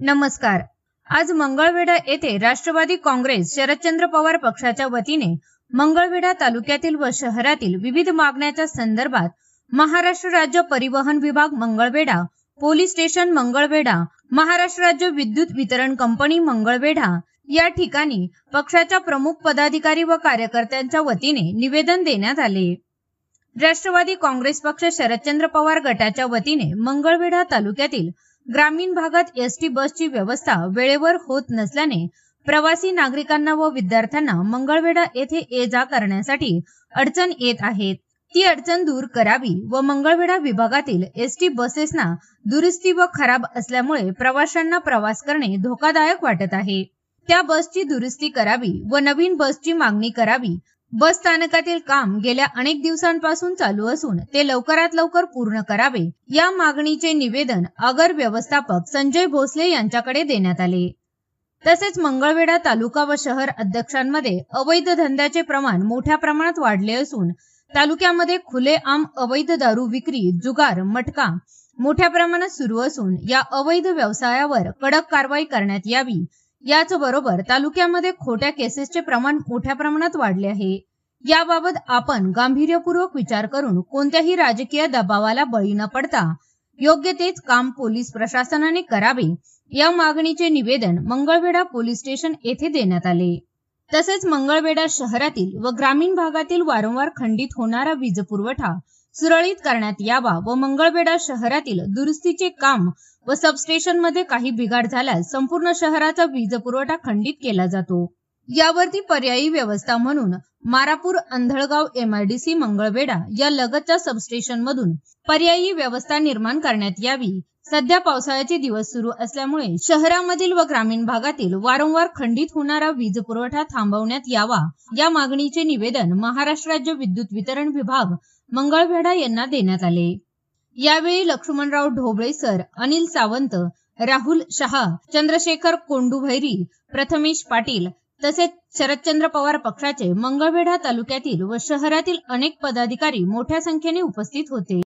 नमस्कार. आज मंगळवेढा येथे राष्ट्रवादी काँग्रेस शरदचंद्र पवार पक्षाच्या वतीने मंगळवेढा तालुक्यातील व शहरातील विविध मागण्याच्या संदर्भात महाराष्ट्र राज्य परिवहन विभाग मंगळवेढा पोलीस स्टेशन मंगळवेढा महाराष्ट्र राज्य विद्युत वितरण कंपनी मंगळवेढा या ठिकाणी पक्षाच्या प्रमुख पदाधिकारी व कार्यकर्त्यांच्या वतीने निवेदन देण्यात आले. राष्ट्रवादी काँग्रेस पक्ष शरदचंद्र पवार गटाच्या वतीने मंगळवेढा तालुक्यातील ग्रामीण भागात एसटी बसची व्यवस्था वेळेवर होत नसल्याने प्रवासी नागरिकांना व विद्यार्थ्यांना मंगळवेढा येथे ये जा करण्यासाठी अडचण येत आहेत ती अडचण दूर करावी व मंगळवेढा विभागातील एसटी बसेसना दुरुस्ती व खराब असल्यामुळे प्रवाशांना प्रवास करणे धोकादायक वाटत आहे. त्या बसची दुरुस्ती करावी व नवीन बसची मागणी करावी बस स्थानकातील काम गेल्या अनेक दिवसांपासून चालू असून ते लवकरात लवकर पूर्ण करावे या मागणीचे निवेदन अगर व्यवस्थापक संजय भोसले यांच्याकडे देण्यात आले. तसेच मंगळवेढा तालुका व शहर अध्यक्षांमध्ये अवैध धंद्याचे प्रमाण मोठ्या प्रमाणात वाढले असून तालुक्यामध्ये खुलेआम अवैध दारू विक्री जुगार मटका मोठ्या प्रमाणात सुरू असून या अवैध व्यवसायावर कडक कारवाई करण्यात यावी याच बरोबर तालुक्यामध्ये खोट्या केसेसचे प्रमाण मोठ्या प्रमाणात वाढले आहे. याबाबत आपण गांभीर्यपूर्वक विचार करून कोणत्याही राजकीय दबावाला बळी न पडता योग्य तेच काम पोलीस प्रशासनाने करावे या मागणीचे निवेदन मंगळवेढा पोलीस स्टेशन येथे देण्यात आले. तसेच मंगळवेढा शहरातील व ग्रामीण भागातील वारंवार खंडित होणारा वीज पुरवठा सुरळीत करण्यात यावा व मंगळवेढा शहरातील दुरुस्तीचे काम व सबस्टेशनमध्ये काही बिघाड झाल्यास संपूर्ण शहराचा वीज पुरवठा खंडित केला जातो. यावरती पर्यायी व्यवस्था म्हणून मारापूर अंधळगाव एमआयडीसी मंगळवेढा या लगतच्या सबस्टेशन मधून पर्यायी व्यवस्था निर्माण करण्यात यावी. सध्या पावसाळ्याचे दिवस सुरू असल्यामुळे शहरामधील व ग्रामीण भागातील वारंवार खंडित होणारा वीज पुरवठा थांबवण्यात यावा. या मागणीचे निवेदन महाराष्ट्र राज्य विद्युत वितरण विभाग मंगळवेढा यांना देण्यात आले. यावेळी लक्ष्मणराव ढोबळे सर अनिल सावंत राहुल शहा चंद्रशेखर कोंडुभैरी प्रथमेश पाटील तसेच शरदचंद्र पवार पक्षाचे मंगळवेढा तालुक्यातील व शहरातील अनेक पदाधिकारी मोठ्या संख्येने उपस्थित होते.